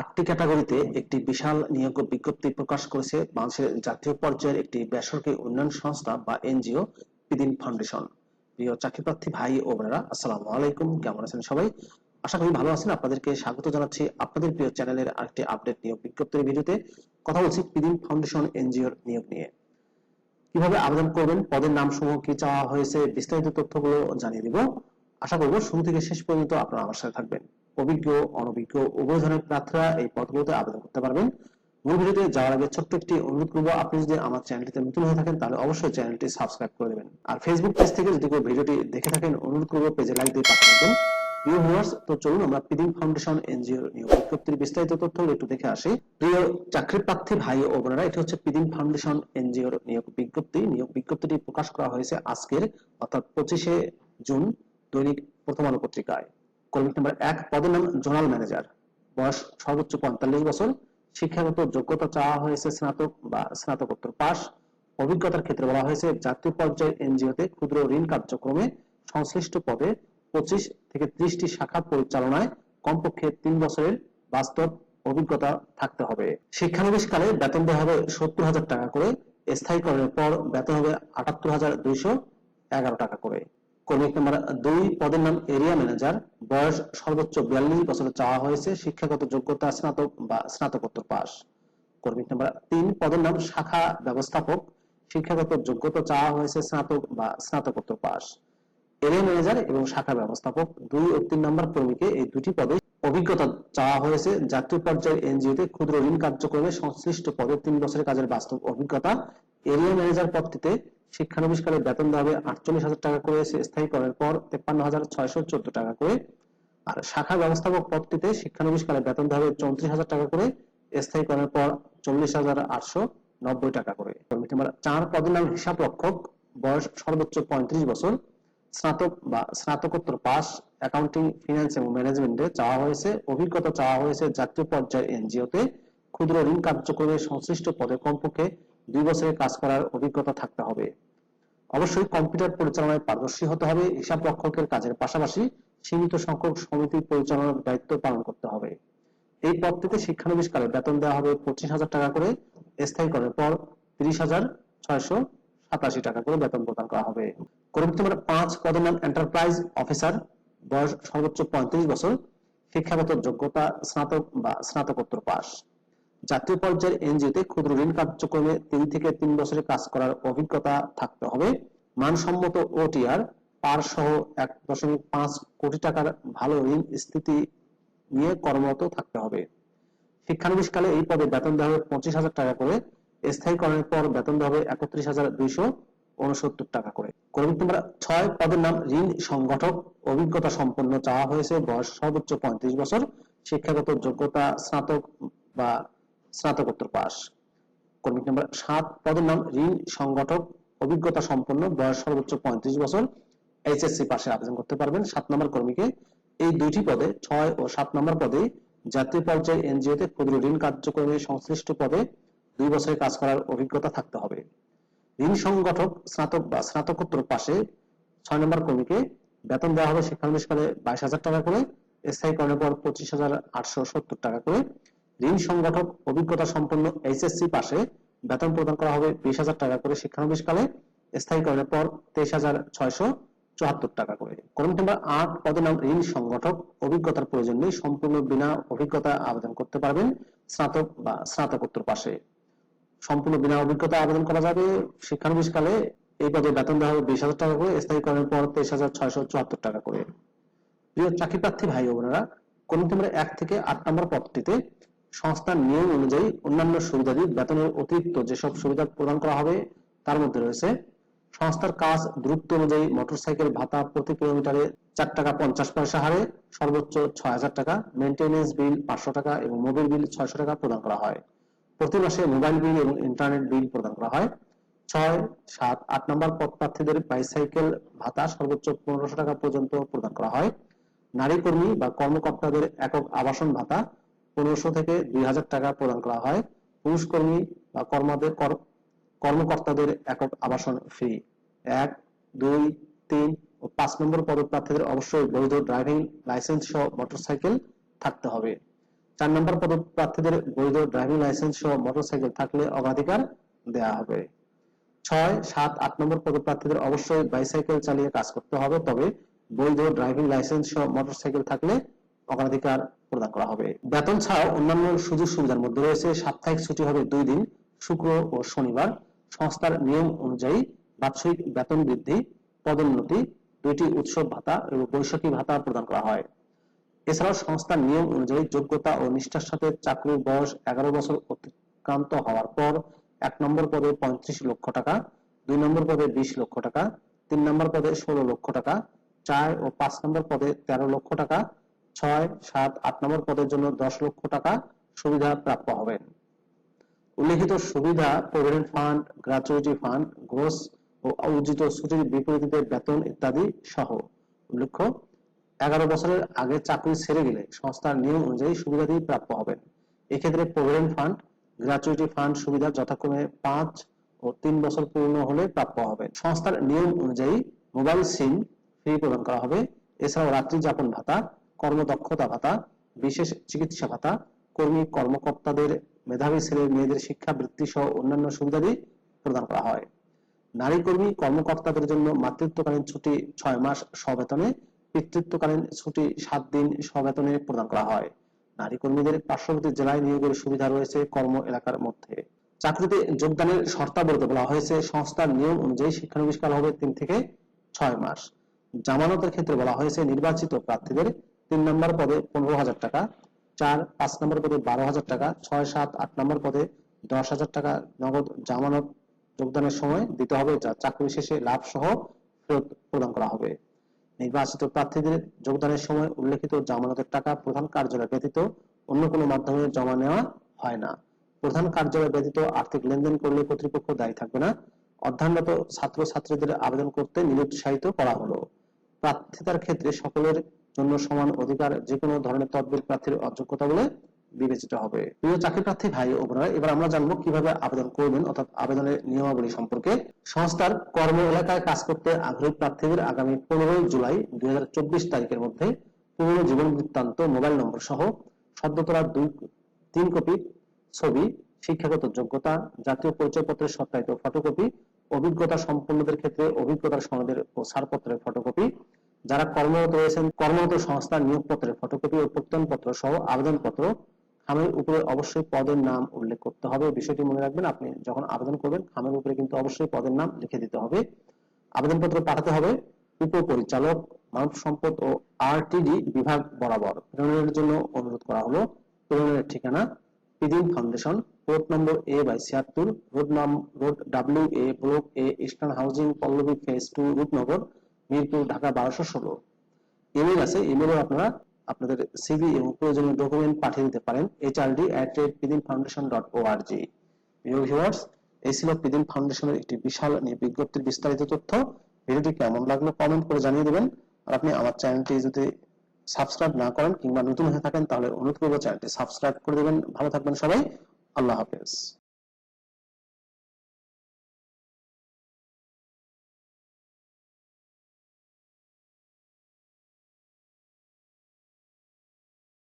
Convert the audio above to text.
আটটি ক্যাটাগরিতে একটি বিশাল নিয়োগ বিজ্ঞপ্তি প্রকাশ করেছে বাংলাদেশের জাতীয় পর্যায়ের একটি বেসরকারি উন্নয়ন সংস্থা বা এনজিও পিদিন ফাউন্ডেশন। প্রিয় চাকরিপ্রার্থী ভাই ও বোনেরা, আসসালামু আলাইকুম। কেমন আছেন সবাই? আশা করি ভালো আছেন। আপনাদেরকে স্বাগত জানাচ্ছি আপনাদের প্রিয় চ্যানেলের আরেকটি আপডেট নিয়োগ বিজ্ঞপ্তির ভিডিওতে। কথা বলছি পিদিন ফাউন্ডেশন এনজিওর নিয়োগ নিয়ে। কীভাবে আবেদন করবেন, পদের নাম সমূহ কি চাওয়া হয়েছে, বিস্তারিত তথ্যগুলো জানিয়ে দিব। আশা করব শুরু থেকে শেষ পর্যন্ত আপনারা আমার সাথে থাকবেন। অভিজ্ঞ, অনভিজ্ঞ, উভয় ধরনের প্রার্থীরা এই পদগুলোতে আবেদন করতে পারবেন। মূল ভিডিওতে যাওয়ার আগে ছোট্ট একটি অনুরোধ করব, আপনি যদি আমার চ্যানেলটিতে নতুন হয়ে থাকেন, তাহলে অবশ্যই চ্যানেলটি সাবস্ক্রাইব করে দেবেন। আর ফেসবুক পেজ থেকে যদি কেউ ভিডিওটি দেখে থাকেন, অনুরোধ করব পেজে লাইক দিয়ে পাঠিয়ে দেবেন প্রিয় ভিউয়ার্স তো চলুন আমরা পিদিন ফাউন্ডেশন এনজিও নিয়োগ বিজ্ঞপ্তির বিস্তারিত তথ্যগুলো একটু দেখে আসি। প্রিয় চাকরি প্রার্থী ভাই ও বোনেরা, এটি হচ্ছে পিদিন ফাউন্ডেশন এনজিওর নিয়োগ বিজ্ঞপ্তি। নিয়োগ বিজ্ঞপ্তিটি প্রকাশ করা হয়েছে আজকের, অর্থাৎ পঁচিশে জুন দৈনিক প্রথম আলো পত্রিকায়। কর্মী নাম্বার এক, পদের নাম জোনাল ম্যানেজার। বয়স সর্বোচ্চ পঁয়তাল্লিশ বছর। শিক্ষাগত যোগ্যতা চাওয়া হয়েছে স্নাতক বা স্নাতকোত্তর পাস অভিজ্ঞতার ক্ষেত্রে বলা হয়েছে জাতীয় পর্যায়ের এনজিওতে ক্ষুদ্র ঋণ কার্যক্রমে সংশ্লিষ্ট পদে পঁচিশ থেকে ত্রিশটি শাখা পরিচালনায় কমপক্ষে তিন বছরের বাস্তব অভিজ্ঞতা থাকতে হবে। শিক্ষানবিশকালে বেতন দেওয়া হবে সত্তর হাজার টাকা করে। স্থায়ীকরণের পর বেতন হবে আটাত্তর হাজার দুইশো এগারো টাকা করে। কর্মী নাম্বার দুই, পদের নাম এরিয়া ম্যানেজার। বয়স সর্বোচ্চ বিয়াল্লিশ বছরে চাওয়া হয়েছে, শিক্ষাগত যোগ্যতা স্নাতক বা স্নাতকোত্তর পাস কর্মী নাম্বার তিন, পদের নাম শাখা ব্যবস্থাপক। শিক্ষাগত যোগ্যতা চাওয়া হয়েছে স্নাতক বা স্নাতকোত্তর পাস এরিয়া ম্যানেজার এবং শাখা ব্যবস্থাপক দুই ও তিন নম্বর কর্মীকে এই দুটি পদে অভিজ্ঞতা চাওয়া হয়েছে। জাতীয় পর্যায়ের এনজিওতে ক্ষুদ্র ঋণ কার্যক্রমে সংশ্লিষ্ট পদে তিন বছরের কাজের বাস্তব অভিজ্ঞতা এরিয়া ম্যানেজার পদটিতে শিক্ষানবিশকালে বেতন দেওয়া হবে আটচল্লিশ হাজার টাকা করে, স্থায়ীকরণের পর তেপ্পান্ন হাজার ছয়শো চোদ্দ টাকা করে। আর শাখা ব্যবস্থাপক পদটিতে শিক্ষানবিশকালে বেতন দেওয়া হবে চৌত্রিশ হাজার টাকা করে, স্থায়ীকরণের পর চল্লিশ হাজার আটশো নব্বই টাকা করে। কর্মীটি নাম্বার চার, পদের নাম হিসাব রক্ষক বয়স সর্বোচ্চ পঁয়ত্রিশ বছর। স্নাতক বা স্নাতকোত্তর পাস, অ্যাকাউন্টিং, ফিনান্স এবং ম্যানেজমেন্টে চাওয়া হয়েছে, অভিজ্ঞতা চাওয়া হয়েছে জাতীয় পর্যায়ের এনজিওতে। ক্ষুদ্র ঋণ কার্যক্রমে সংশ্লিষ্ট পদে কমপক্ষে দুই বছরের কাজ করার অভিজ্ঞতা থাকতে হবে। অবশ্যই কম্পিউটার পরিচালনায় পারদর্শী হতে হবে, হিসাব রক্ষকের কাজের পাশাপাশি সীমিত সংখ্যক সমিতি পরিচালনার দায়িত্ব পালন করতে হবে। এই পদটিতে শিক্ষানবিশকালে বেতন দেওয়া হবে পঁচিশ হাজার টাকা করে স্থায়ীকরণের পর তিরিশ হাজার ছয়শো সাতাশি টাকা করে বেতন প্রদান করা হবে। কর্মী নম্বর পাঁচ পদের নাম এন্টারপ্রাইজ অফিসার বয়স সর্বোচ্চ পঁয়ত্রিশ বছর, শিক্ষাগত যোগ্যতা স্নাতক বা স্নাতকোত্তর পাস জাতীয় পর্যায়ের এনজিওতে ক্ষুদ্র ঋণ কার্যক্রমে তিন থেকে তিন বছরের কাজ করার অভিজ্ঞতা থাকতে হবে। মানসম্মত ওটিআর, পার সহ এক দশমিক পাঁচ কোটি টাকার ভালো ঋণ স্থিতি নিয়ে কর্মরত থাকতে হবে। শিক্ষানবিশকালে এই পদে বেতন দেওয়া হবে পঁচিশ হাজার টাকা করে। স্থায়ীকরণের পর বেতন দেওয়া হবে একত্রিশ হাজার দুইশো উনসত্তর টাকা করে। কর্মী নম্বর ছয়, পদের নাম ঋণ সংগঠক। অভিজ্ঞতা সম্পন্ন চাওয়া হয়েছে। বয়স সর্বোচ্চ পঁয়ত্রিশ বছর। শিক্ষাগত যোগ্যতা স্নাতক বা স্নাতকোত্তর পাস। কর্মী নম্বর সাত, পদের নাম ঋণ সংগঠক, অভিজ্ঞতা সম্পন্ন, বয়স সর্বোচ্চ পঁয়ত্রিশ বছর, এইচএসসি পাশে আবেদন করতে পারবেন সাত নম্বর কর্মীকে। এই দুইটি পদে, ছয় ও সাত নম্বর পদে জাতীয় পর্যায়ে এনজিওতে ক্ষুদ্র ঋণ কার্যক্রমে সংশ্লিষ্ট পদে দুই বছরের কাজ করার অভিজ্ঞতা থাকতে হবে। ঋণ সংগঠক স্নাতক বা স্নাতকোত্তর পাশে ছয় নম্বর কর্মীকে বেতন দেওয়া হবে শিক্ষানবিশকালে বাইশ হাজার টাকা করে, স্থায়ীকরণের পর পঁচিশ হাজার আটশো সত্তর টাকা করে। ঋণ সংগঠক অভিজ্ঞতা সম্পন্ন এইচএসসি পাশে বেতন প্রদান করা হবে বিশ হাজার টাকা করে শিক্ষানবিশকালে। স্থায়ীকরণের পর তেইশ হাজার ছয়শো চুয়াত্তর টাকা করে। কর্মী নাম্বার আট পদের নাম ঋণ সংগঠক অভিজ্ঞতার প্রয়োজন নেই, সম্পূর্ণ বিনা অভিজ্ঞতা আবেদন করতে পারবেন স্নাতক বা স্নাতকোত্তর পাশে। সম্পূর্ণ বিনা অভিজ্ঞতা আবেদন করা যাবে শিক্ষানবিশকালে। এই পদে বেতন দেওয়া হবে বিশ হাজার টাকা করে, স্থায়ীকরণের পর তেইশ হাজার ছয়শো চুয়াত্তর টাকা করে। প্রিয় চাকরি প্রার্থী ভাই বোনেরা কোন নম্বর এক থেকে আট নম্বর পদটিতে সংস্থার নিয়ম অনুযায়ী অন্যান্য সুবিধাদি বেতনের অতিরিক্ত যেসব সুবিধা প্রদান করা হবে, তার মধ্যে রয়েছে সংস্থার কাজ দ্রুত অনুযায়ী মোটরসাইকেল, ভাতা প্রতি কিলোমিটারে চার টাকা পঞ্চাশ পয়সা হারে, সর্বোচ্চ ছয় হাজার টাকা মেনটেনেন্স বিল পাঁচশো টাকা এবং মোবাইল বিল ছয়শো টাকা প্রদান করা হয়। প্রতি মাসে মোবাইল বিল এবং ইন্টারনেট বিল প্রদান করা হয়। ছয়, সাত, আট নম্বর পদ প্রার্থীদের বাইসাইকেল ভাতা সর্বোচ্চ পনেরোশো টাকা পর্যন্ত প্রদান করা হয়। নারী কর্মী বা কর্মকর্তাদের একক আবাসন ভাতা পনেরোশো থেকে দুই হাজার টাকা প্রদান করা হয়। পুরুষ কর্মী বা কর্মাদের কর্মকর্তাদের একক আবাসন ফ্রি এক, দুই, তিন ও পাঁচ নম্বর পদপ্রার্থীদের অবশ্যই বৈধ ড্রাইভিং লাইসেন্স সহ মোটরসাইকেল থাকতে হবে। চার নম্বর পদপ্রার্থীদের বৈধ ড্রাইভিং লাইসেন্স সহ মোটরসাইকেল থাকলে অগ্রাধিকার দেওয়া হবে। ছয়, সাত, আট নম্বর পদপ্রার্থীদের অবশ্যই বাইসাইকেল চালিয়ে কাজ করতে হবে, তবে বৈধ ড্রাইভিং লাইসেন্স সহ মোটরসাইকেল থাকলে অগ্রাধিকার প্রদান করা হবে। বেতন ছাড়াও অন্যান্য সুযোগ সুবিধার মধ্যে রয়েছে। সাপ্তাহিক ছুটি হবে দুই দিন, শুক্র ও শনিবার। সংস্থার নিয়ম অনুযায়ী বাৎসরিক বেতন বৃদ্ধি, পদোন্নতি, দুইটি উৎসব ভাতা এবং বৈশাখী ভাতা প্রদান করা হয়। এছাড়াও সংস্থার নিয়ম অনুযায়ী যোগ্যতা ও নিষ্ঠার সাথে চাকরির বয়স এগারো বছর অতিক্রান্ত হওয়ার পর এক নম্বর পদে পঁয়ত্রিশ লক্ষ টাকা, দুই নম্বর পদে বিশ লক্ষ টাকা, তিন নম্বর পদে ষোলো লক্ষ টাকা, চার ও পাঁচ নম্বর পদে তেরো লক্ষ টাকা ছয়, সাত, আট নম্বর পদের জন্য দশ লক্ষ টাকা সুবিধা প্রাপ্য হবেন উল্লেখিত সুবিধা provident fund gratuity fund gross ও অর্জিত ছুটির বিপরীতে বেতন ইত্যাদি সহ। উল্লেখ্য, এগারো বছরের আগে চাকরি ছেড়ে গেলে সংস্থার নিয়ম অনুযায়ী সুবিধাদি প্রাপ্য হবেন এক্ষেত্রে প্রভিডেন্ট ফান্ড গ্র্যাচুইটি ফান্ড সুবিধা যথাক্রমে পাঁচ ও তিন বছর পূর্ণ হলে প্রাপ্য হবে। সংস্থার নিয়ম অনুযায়ী মোবাইল সিম ফ্রি প্রদান করা হবে। এছাড়াও রাত্রি যাপন ভাতা কর্মদক্ষতা ভাতা, বিশেষ চিকিৎসা ভাতা, কর্মী কর্মকর্তাদের, মেধাবী ছেলে মেয়েদের শিক্ষাবৃত্তি সহ অন্যান্য সুবিধাদি প্রদান করা হয়। নারী কর্মী কর্মকর্তাদের জন্য মাতৃত্বকালীন ছুটি ছয় মাস সবেতনে পিতৃত্বকালীন ছুটি সাত দিন সবেতনে প্রদান করা হয়। নারী কর্মীদের পার্শ্ববর্তী জেলায় নিয়োগের সুবিধা রয়েছে কর্ম এলাকার মধ্যে। চাকরিতে যোগদানের শর্তাবলীতে বলা হয়েছে। সংস্থার নিয়ম অনুযায়ী শিক্ষানবিষ্কার হবে তিন থেকে ছয় মাস। জামানতের ক্ষেত্রে বলা হয়েছে, নির্বাচিত প্রার্থীদের তিন নম্বর পদে পনেরো হাজার টাকা, চার, পাঁচ নম্বর পদে বারো হাজার টাকা, ছয়, সাত, আট নম্বর পদে দশ হাজার টাকা নগদ জামানত যোগদানের সময় দিতে হবে। যা চাকরি শেষে লাভ সহ ফেরত প্রদান করা হবে। নির্বাচিত প্রার্থীদের যোগদানের সময় উল্লেখিত জামানতের টাকা প্রধান কার্যালয় ব্যতীত অন্য কোনো মাধ্যমে জমা নেওয়া হয় না। প্রধান কার্যালয় ব্যতীত আর্থিক লেনদেন করলে কর্তৃপক্ষ দায়ী থাকবে না। অধ্যয়নরত ছাত্র ছাত্রীদের আবেদন করতে নিরুৎসাহিত করা হলো। প্রার্থিতার ক্ষেত্রে সকলের জন্য সমান অধিকার যে কোনো ধরনের তদবির প্রার্থীর অযোগ্যতা বলে বিবেচিত হবে। প্রিয় চাকরি প্রার্থী ভাই ও বোনেরা, এবার আমরা জানব কীভাবে আবেদন করবেন অর্থাৎ আবেদনের নিয়মাবলী সম্পর্কে। সংস্থার কর্ম এলাকায় কাজ করতে আগ্রহী প্রার্থীদের আগামী পনেরোই জুলাই দুই তারিখের মধ্যে পুরনো জীবন বৃত্তান্ত, মোবাইল নম্বর সহ সদ্য তোলা দুই, তিন কপি ছবি, শিক্ষাগত যোগ্যতা, জাতীয় পরিচয়পত্রের সত্যায়িত ফটোকপি অভিজ্ঞতা সম্পন্নদের ক্ষেত্রে অভিজ্ঞতার সনদের ও ছাড়পত্রের ফটোকপি যারা কর্মরত রয়েছেন, কর্মরত সংস্থার নিয়োগপত্রের ফটোকপি ও প্রত্যয়নপত্র সহ আবেদনপত্র খামের উপরে অবশ্যই পদের নাম উল্লেখ করতে হবে। বিষয়টি মনে রাখবেন, আপনি যখন আবেদন করবেন, খামের উপরে কিন্তু অবশ্যই পদের নাম লিখে দিতে হবে। আবেদনপত্র পাঠাতে হবে উপপরিচালক, মানব সম্পদ ও আরটিডি বিভাগ বরাবর। প্রেরণের জন্য অনুরোধ করা হলো। প্রেরণের ঠিকানা Pidim foundation, road number A by ছিয়াত্তর, রোড নাম, road W A block A, eastern housing, Pallabi phase two, Rupnagar. Mirpur Dhaka বারোশো ষোলো। ইমেল আছে ইমেলে আপনারা আপনাদের সিভি এবং প্রয়োজনীয় ডকুমেন্ট পাঠিয়ে দিতে পারেন HRD at rate Pidim foundation dot O R G viewers এই ছিল পিদিন ফাউন্ডেশনের একটি বিশাল বিজ্ঞপ্তির বিস্তারিত তথ্য। ভিডিওটি কেমন লাগল কমেন্ট করে জানিয়ে দিবেন। আর আপনি আমার চ্যানেলটি যদি সাবস্ক্রাইব না করেন কিংবা নতুন হয়ে থাকেন, তাহলে অনুরোধ করব চ্যানেলটি সাবস্ক্রাইব করে দেবেন। ভালো থাকবেন সবাই। আল্লাহ হাফেজ।